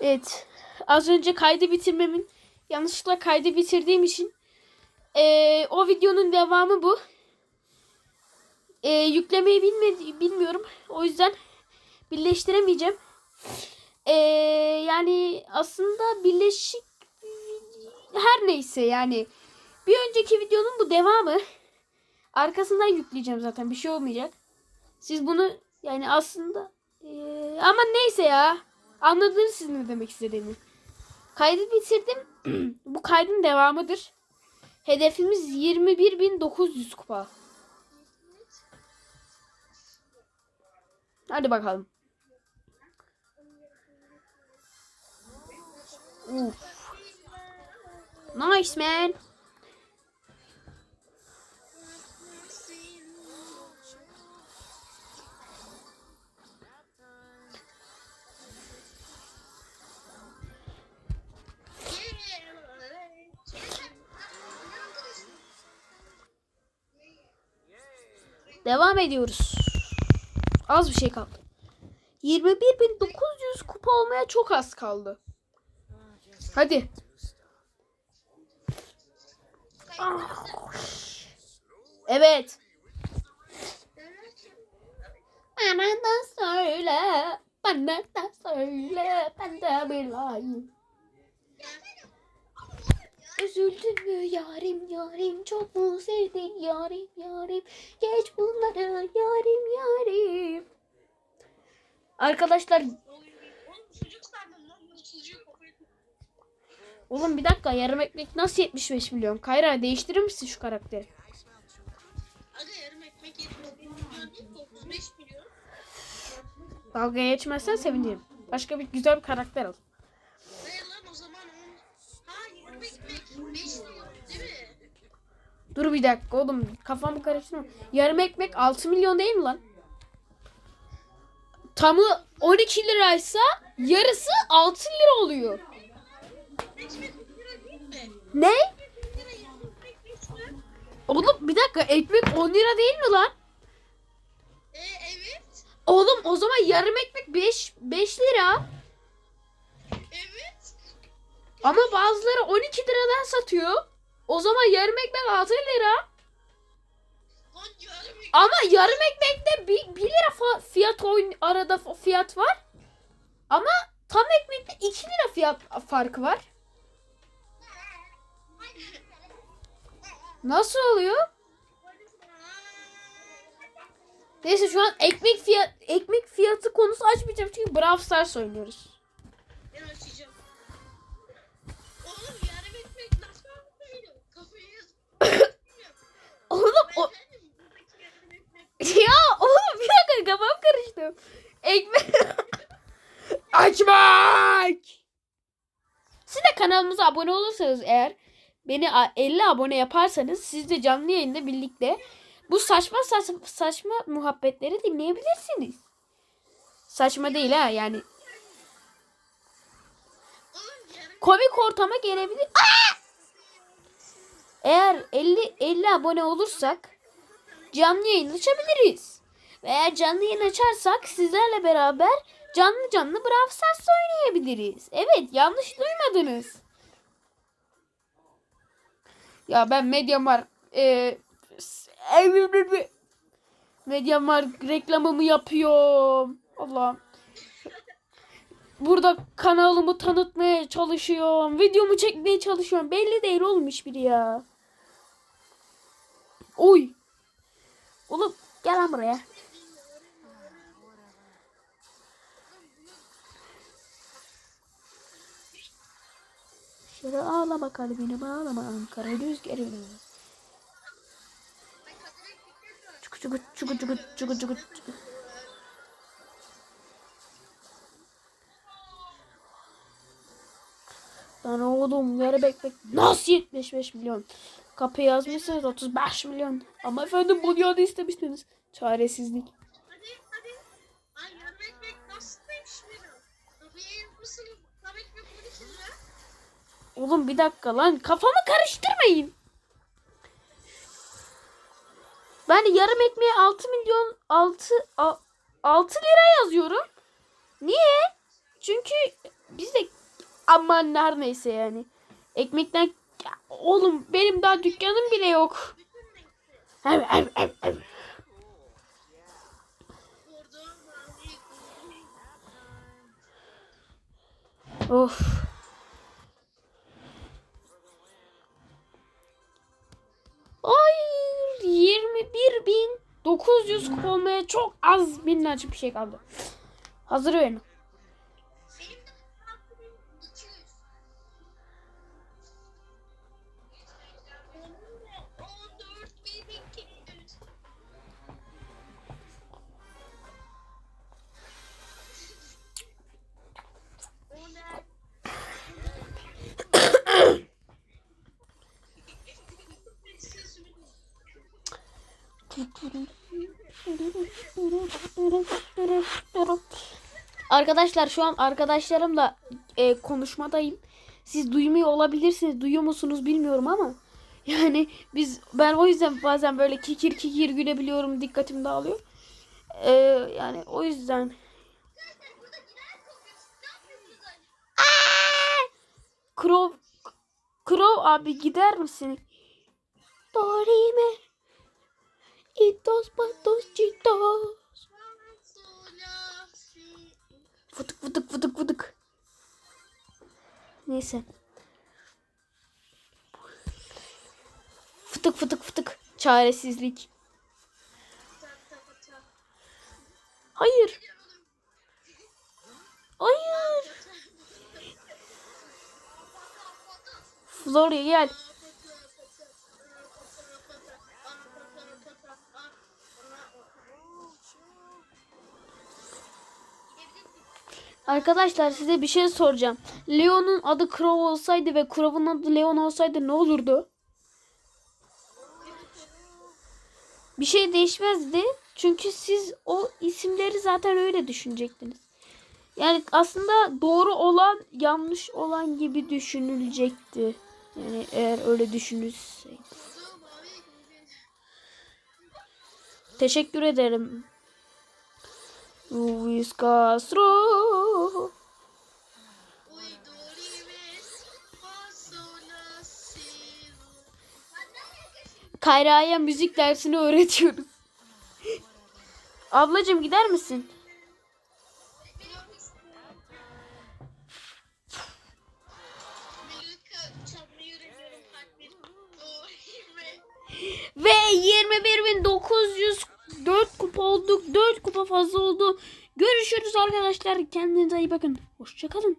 Evet. Az önce kaydı bitirmemin yanlışlıkla kaydı bitirdiğim için eee, o videonun devamı bu. Eee, yüklemeyi bilmedi, bilmiyorum. O yüzden birleştiremeyeceğim. Eee, yani aslında birleşik her neyse yani bir önceki videonun bu devamı. Arkasından yükleyeceğim zaten bir şey olmayacak. Siz bunu yani aslında eee, ama neyse ya. Anladınız siz ne demek istediğimi. Kaydı bitirdim. Bu kaydın devamıdır. Hedefimiz 21.900 kupa. Hadi bakalım. Uf. Nice man. Devam ediyoruz. Az bir şey kaldı. 21.900 kupa olmaya çok az kaldı. Hadi. Ah. Evet. Bana da söyle. Bana da söyle. Ben de bileyim. Üzüldün mü yarim yarim çok mu sevdin yarim yarim geç bunları yarim yarim. Arkadaşlar Oğlum bir dakika yarım ekmek nasıl 75 milyon? Kayra değiştirir misin şu karakteri? Aga yarım ekmek 70 milyon değil mi? 35 milyon. Dalga geçmezsen sevinirim. Başka bir güzel bir karakter al. Hayır lan o zaman on... Ha yarım ekmek 5 milyon değil mi? Dur bir dakika oğlum kafamı karıştırma. Yarım ekmek 6 milyon değil mi lan? Tamı 12 liraysa yarısı 6 lira oluyor. Ekmek 10 lira değil mi? Ne? 10 lira yarım ekmek 5 lira. Oğlum bir dakika ekmek 10 lira değil mi lan? E evet. Oğlum o zaman yarım ekmek 5 5 lira. Evet. Ama bazıları 12 liradan satıyor. O zaman yarım ekmek 6 lira. Yarım. Ama yarım ekmekte 1, 1 lira fiyat oyun arada fiyat var. Ama tam ekmekte 2 lira fiyat farkı var. Nasıl oluyor? Neyse şu an ekmek fiyat ekmek fiyatı konusu açmayacağım çünkü Brawl Stars oynuyoruz. Kafam karıştı. Ekmek açmak. Siz de kanalımıza abone olursanız eğer beni a- 50 abone yaparsanız siz de canlı yayında birlikte bu saçma saçma, saçma muhabbetleri dinleyebilirsiniz. Saçma değil ha yani komik ortama gelebilir. Aa! Eğer 50 50 abone olursak canlı yayın açabiliriz. Ve eğer canlı yayın açarsak sizlerle beraber canlı canlı Brawl Stars oynayabiliriz. Evet yanlış duymadınız. Ya ben Mediamar e, Mediamar reklamımı yapıyorum. Allah'ım. Burada kanalımı tanıtmaya çalışıyorum. Videomu çekmeye çalışıyorum. Belli değil olmuş biri ya. Oy. Oğlum gel lan buraya. Şöyle ağlama kalbini bağlama Ankara rüzgarı. Çuku çuku çuku çuku çuku çuku çuku. Lan oğlum yarı bekmek nasıl 75 milyon? Kapı yazmışsınız 35 milyon. Ama efendim bu yolu istemiştiniz. Çaresizlik. Hadi hadi. Ay yarım ekmek nasıl 5 lira? Kafayı yazmışsınız. Tam ekmek 12 lira. Oğlum bir dakika lan kafamı karıştırmayın. Ben yarım ekmeğe 6 milyon 6 6 lira yazıyorum. Niye? Çünkü biz de aman her neyse yani. Ekmekten Ya oğlum benim daha dükkanım bile yok. Ev. Bordo, mavi, gri. Of. 21.900 kupa çok az minnacık bir şey kaldı. Hazır verin. Arkadaşlar şu an arkadaşlarımla e, konuşmadayım. Siz duymuyor olabilirsiniz. Duyuyor musunuz bilmiyorum ama yani biz ben o yüzden bazen böyle kikir kikir gülebiliyorum. Dikkatim dağılıyor. E, yani o yüzden Crow Crow abi gider misin? Dorime Itos patos chitos Fıtık fıtık fıtık fıtık. Neyse. Fıtık fıtık fıtık. Çaresizlik. Hayır. Hayır. Florya gel. Arkadaşlar size bir şey soracağım. Leon'un adı Crow olsaydı ve Crow'un adı Leon olsaydı ne olurdu? Bir şey değişmezdi. Çünkü siz o isimleri zaten öyle düşünecektiniz. Yani aslında doğru olan yanlış olan gibi düşünülecekti. Yani eğer öyle düşünülseydi. Teşekkür ederim. Luis Castro. Kayra'ya müzik dersini öğretiyoruz. Ablacığım gider misin? Ve 21.904 kupa olduk. 4 kupa fazla oldu. Görüşürüz arkadaşlar. Kendinize iyi bakın. Hoşçakalın.